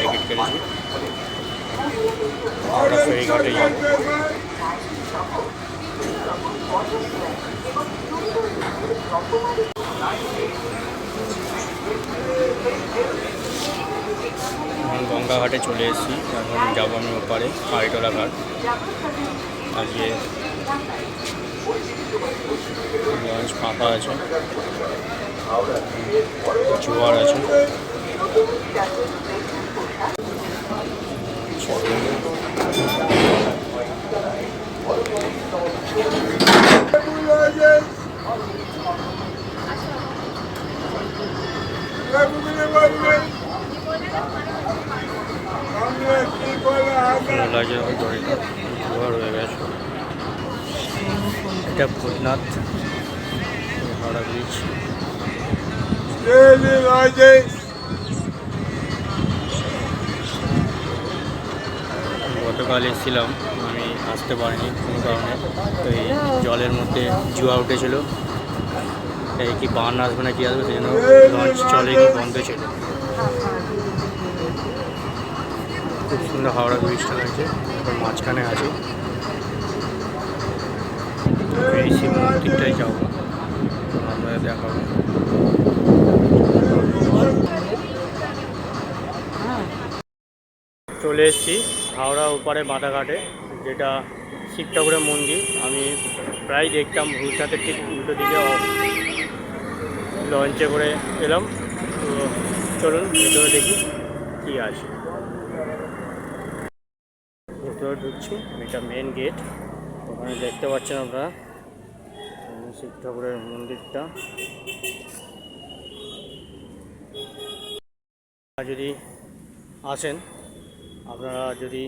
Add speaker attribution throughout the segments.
Speaker 1: Ticket কেটেছি গঙ্গাঘাটে চলে এসেছি। এখন যাব আমি ওপারে আড়িটোলা ঘাট। আজকে লঞ্চ ফাঁকা আছে। জোয়ার আছে। লাজের দড়িটা জোয়ার হয়ে গেছে। এটা ভূতনাথ হাওড়া ব্রিজ গতকাল এসেছিলাম আমি আসতে পারিনি কোনো কারণে। তো এই জলের মধ্যে জুয়া উঠেছিল। এই কি বান আসবে না কি আসবে সেই জন্য লঞ্চ চলে কি বন্ধ ছিল। খুব সুন্দর হাওড়া ব্রিজটা লাগছে তারপর মাঝখানে আছে। এই শিব মন্দিরটাই যাব। আপনাদের দেখাবো। চলে এসেছি হাওড়া ওপারে বাঁধাঘাটে, যেটা শিব ঠাকুরের মন্দির। আমি প্রায় দেখতাম ভুলটাতে ঠিক উল্টো দিকে লঞ্চে করে এলাম। তো চলুন, ভেতরে দেখি কী আছে। ভেতরে ঢুকছি এটা মেন গেট ওখানে দেখতে পাচ্ছেন আপনারা শিব ঠাকুরের মন্দিরটা। যদি আসেন, আপনারা যদি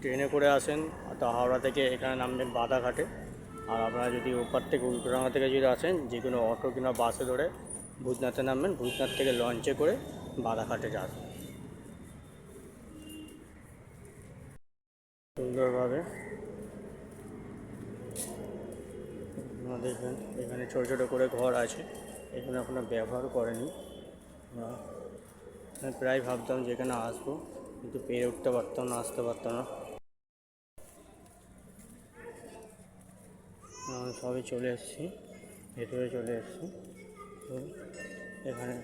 Speaker 1: ট্রেনে করে আসেন, তো হাওড়া থেকে এখানে নামবেন বাদাঘাটে আর আপনারা যদি ওপার থেকে উল্টোডাঙ্গা থেকে যদি আসেন, যে কোনো অটো কিংবা বাসে ধরে ভূতনাথে নামবেন, ভূতনাথ থেকে লঞ্চে করে বাদাঘাটে যান। সুন্দরভাবে। দেখবেন এখানে ছোটো ছোটো করে ঘর আছে। এখানে আপনার ব্যবহার করেনি। প্রায় ভাবতাম যে এখানে আসব কিন্তু পেরে উঠতে পারতাম না আসতে পারতাম না। আহ, সবে চলে এসেছি ভেতরে চলে এসেছি। এখানে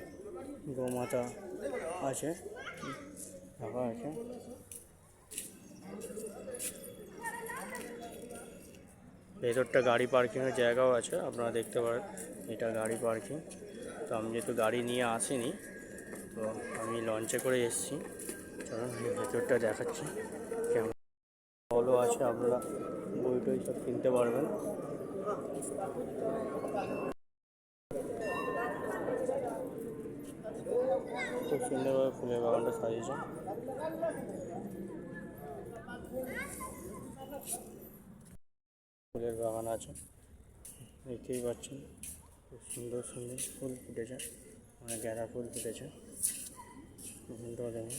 Speaker 1: গোমাতা আছে রাখা আছে। ভেতরটা গাড়ি পার্কিংয়ের জায়গাও আছে, আপনারা দেখতে পারেন এটা গাড়ি পার্কিং। তো আমি যেহেতু গাড়ি নিয়ে আসিনি, তো আমি লঞ্চে করে এসেছি। চলুন ভেতরটা দেখাচ্ছি। কেমন হলও আছে আপনারা বই টই সব কিনতে পারবেন। খুব সুন্দরভাবে ফুলের বাগানটা সাজিয়েছে। ফুলের বাগান আছে। দেখতেই পাচ্ছেন, খুব সুন্দর সুন্দর ফুল ফুটেছে অনেক গাঁদা ফুল ফুটেছে। ফুলটাও দেখুন।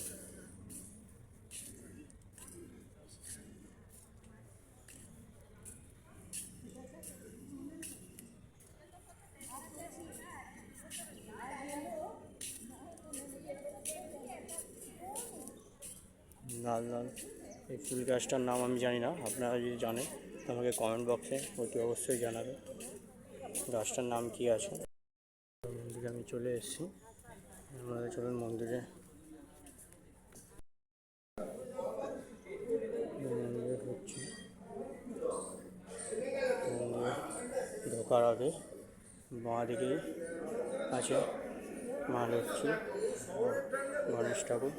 Speaker 1: লাল লাল। এই ফুল গাছটার নাম আমি জানি না, আপনারা যদি জানেন। আমাকে কমেন্ট বক্সে অতি অবশ্যই জানাবে। গাছটার নাম কি আছে? মন্দিরে আমি চলে এসেছি। আপনারা চলুন মন্দিরে। মন্দিরে ঢোকার আগে বাঁ দিকে আছে মা লক্ষ্মী গণেশ ঠাকুর।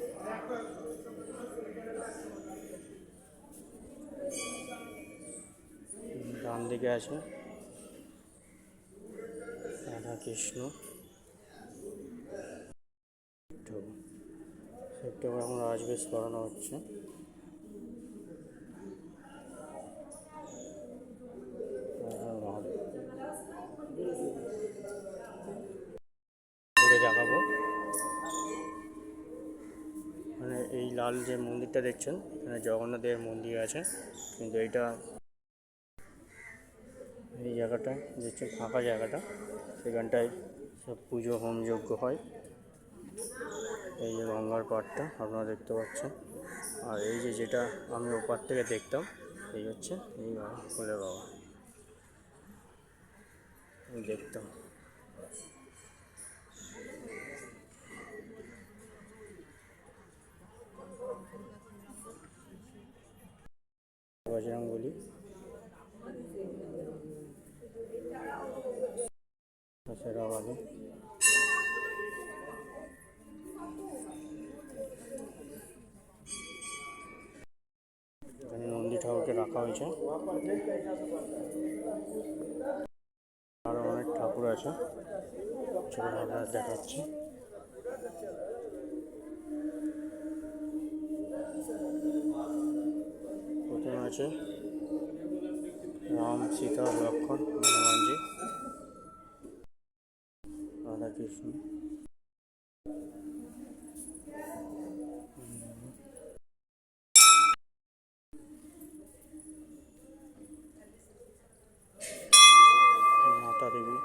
Speaker 1: ডান দিকে আছে রাধা কৃষ্ণ সেপ্টেম্বর এখন রাজবেশ করানো হচ্ছে। দেখাবো মানে এই লাল যে মন্দিরটা দেখছেন এখানে জগন্নাথের মন্দির আছে কিন্তু এটা এই জায়গাটা হচ্ছে ফাঁকা জায়গাটা, সেখানটায় সব পুজো হোম যজ্ঞ হয়। এই যে গঙ্গার পাড়টা, আপনারা দেখতে পাচ্ছেন। আর এই যে যেটা আমি ওপার থেকে দেখতাম, এই হচ্ছে এই বাবা, ফুলের বাবা। দেখতাম। বজরঙ্গলি এখানে নন্দী ঠাকুরকে রাখা হয়েছে। আরও অনেক ঠাকুর আছে। চলুন আপনার দেখাচ্ছি। আছে রাম সীতা লক্ষণ হনুমানজি। রাধা কৃষ্ণ মাতা দেবী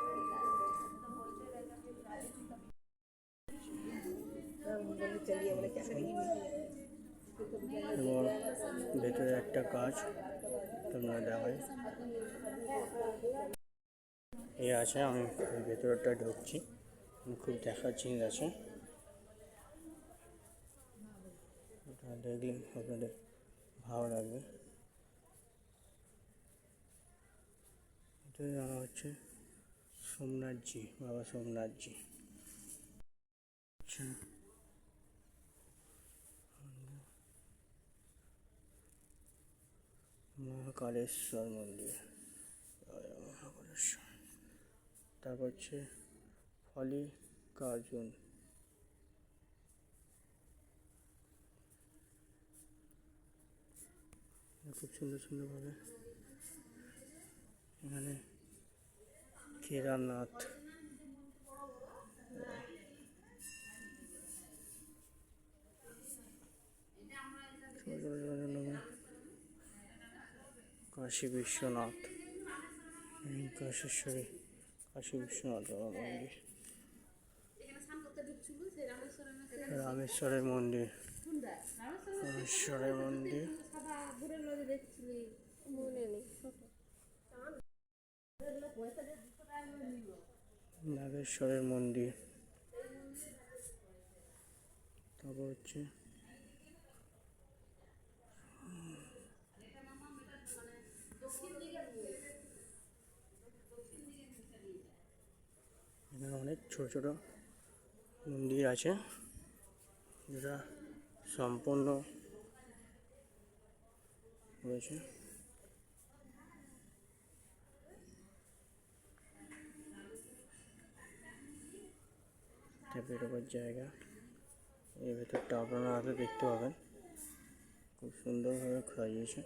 Speaker 1: এবং ভেতরে একটা কাজ তোমরা দেখাই। এই আছে, আমি এই ভেতরটা ঢুকছি। খুব দেখার জিনিস আছে। দেখলে আপনাদের ভালো লাগবে। এটা হচ্ছে সোমনাথজি, বাবা সোমনাথজি। আচ্ছা। মহাকালেশ্বর মন্দির। তারপর হচ্ছে ফলিকার্জুন খুব সুন্দর সুন্দরভাবে এখানে কেদারনাথ। কাশী বিশ্বনাথ। কাশেশ্বরী কাশী বিশ্বনাথ বাবা মন্দির রামেশ্বরের মন্দির। রামেশ্বরের মন্দির। নাগেশ্বরের মন্দির। তারপর হচ্ছে এখানে অনেক ছোট ছোট মন্দির আছে। যেটা সম্পূর্ণ হয়েছে বেরোবার জায়গা। এই ভেতরটা আপনারা আগে দেখতে পাবেন। খুব সুন্দরভাবে সাজিয়েছে